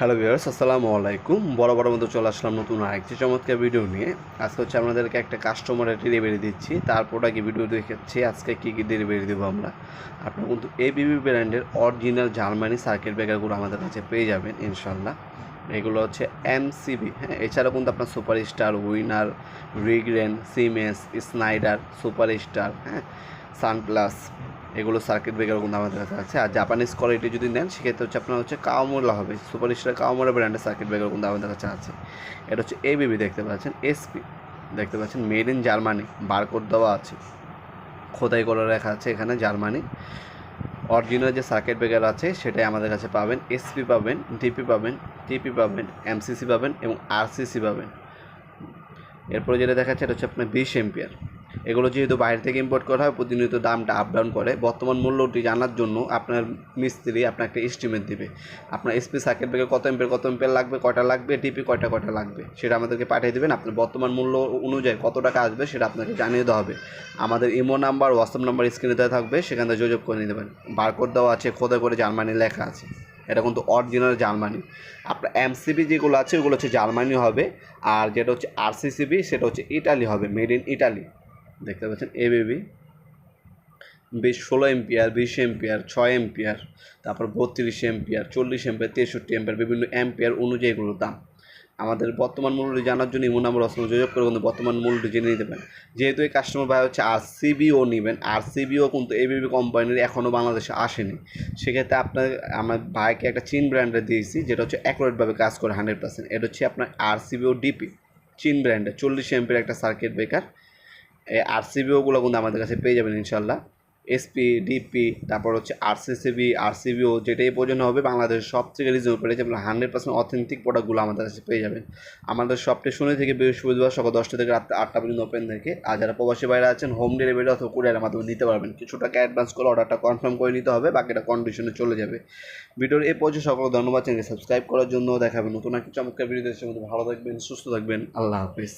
Hello viewers আসসালামু আলাইকুম। বড় বড় মতো চলে আসলাম নতুন আরেকটি চমৎকার ভিডিও নিয়ে। আজকে হচ্ছে আপনাদেরকে একটা কাস্টমারের ডেলিভারি দিচ্ছি। তারপর আগে ভিডিও দেখাচ্ছি আজকে কী কী ডেলিভারি দেবো আমরা। আপনারা কিন্তু এবিবি ব্র্যান্ডের অরিজিনাল জার্মানি সার্কিট ব্রেকারগুলো আমাদের কাছে পেয়ে যাবেন ইনশাল্লাহ এগুলো হচ্ছে এমসিবি হ্যাঁ? এছাড়াও কিন্তু আপনার সুপার স্টার উইনার রিগ্রেন সিমেন্স স্নাইডার সুপার স্টার হ্যাঁ সানপ্লাস এগুলো সার্কিট ব্রেকার কিন্তু আমাদের কাছে আছে। আর জাপানিজ কোয়ালিটি যদি নেন, সেক্ষেত্রে হচ্ছে আপনার হচ্ছে কাওমোলা হবে। সুপার স্টার কাওমোলা ব্র্যান্ডের সার্কিট ব্রেকার কিন্তু আমাদের কাছে আছে। এটা হচ্ছে এবিবি দেখতে পাচ্ছেন। এসপি দেখতে পাচ্ছেন। মেড ইন জার্মানি বারকোড দেওয়া আছে। খোদাই করে লেখা আছে এখানে জার্মানি অরিজিনাল যে সার্কিট ব্রেকার আছে, সেটাই আমাদের কাছে পাবেন। এসপি পাবেন ডিপি পাবেন টিপি পাবেন এমসিসি পাবেন এবং আরসিসি পাবেন। এরপরে যেটা দেখাচ্ছে, এটা হচ্ছে আপনার বিশ এম্পিয়ার এগুলো যেহেতু বাইরে থেকে ইম্পোর্ট করা হয়, প্রতিনিয়ত দামটা আপ ডাউন করে। বর্তমান মূল্যটি জানার জন্য আপনার মিস্ত্রি আপনার একটা এস্টিমেট দিবে। আপনার এসপি সার্কিট ব্রেকার কত এম্পের কত এম্পের লাগবে, কয়টা লাগবে ডিপি কয়টা কয়টা লাগবে, সেটা আমাদেরকে পাঠিয়ে দেবেন। আপনার বর্তমান মূল্য অনুযায়ী কত টাকা আসবে, সেটা আপনাকে জানিয়ে দেওয়া হবে। আমাদের ইমো নাম্বার হোয়াটসঅ্যাপ নাম্বার স্ক্রিনে দেওয়া থাকবে, সেখান থেকে যোগাযোগ করে নিতে পারেন। বারকোড দেওয়া আছে খোদা করে জার্মানি লেখা আছে। এটা কিন্তু অরিজিনাল জার্মানি। আপনার এমসিবি যেগুলো আছে, ওগুলো হচ্ছে জার্মানি হবে। আর যেটা হচ্ছে আরসিসিবি সেটা হচ্ছে ইটালি হবে মেড ইন ইটালি দেখতে পাচ্ছেন এবিবি বিশ, ষোলো এম্পিয়ার বিশ এম্পিয়ার ছয় এম্পিয়ার তারপর বত্রিশ এম্পিয়ার চল্লিশ এম্পিয়ার তেষট্টি এম্পিয়ার বিভিন্ন এম্পিয়ার অনুযায়ী এগুলোর দাম। আমাদের বর্তমান মূল্যটি জানার জন্য ইমো নাম্বার অসম যোগাযোগ করে কিন্তু বর্তমান মূল্যটি জেনে নিতে পারেন। যেহেতু এই কাস্টমার ভাই হচ্ছে আর সিবিও নেবেন আর সিবিও কিন্তু এবিবি কোম্পানির এখনও বাংলাদেশে আসেনি। সেক্ষেত্রে আপনার, আমার ভাইকে একটা চীন ব্র্যান্ডে দিয়েছি, যেটা হচ্ছে অ্যাকুরেটভাবে কাজ করে হান্ড্রেড পার্সেন্ট এটা হচ্ছে আপনার আর সিবিও ডিপি চীন ব্র্যান্ডের চল্লিশ এমপির একটা সার্কিট ব্রেকার আরসিবিওগুলো কিন্তু আমাদের কাছে পেয়ে যাবেন ইনশাল্লাহ এসপি ডিপি তারপর হচ্ছে আরসিসিবি আরসিবিও যেটাই প্রয়োজন হবে বাংলাদেশের সব থেকে রিজনেবল পেয়ে যাবেন হান্ড্রেড পার্সেন্ট অথেন্টিক প্রোডাক্টগুলো আমাদের কাছে পেয়ে যাবেন। আমাদের শপটি শুনে থেকে বৃহস্পতিবার সকাল দশটা থেকে রাত আটটা পর্যন্ত ওপেন থাকে। আর যারা প্রবাসী বাইরে আছেন হোম ডেলিভারি অথবা কুরিয়ারের মাধ্যমে নিতে পারবেন। কিছু টাকা অ্যাডভান্স করে অর্ডারটা কনফার্ম করে নিতে হবে, বাকিটা কন্ডিশনে চলে যাবে। ভিডিওর এই পর্যায়ে সকল ধন্যবাদ। চ্যানেলকে সাবস্ক্রাইব করার জন্য দেখাবেন নতুন একটা চমৎকার ভিডিও মধ্যে ভালো থাকবেন, সুস্থ থাকবেন। আল্লাহ হাফিজ।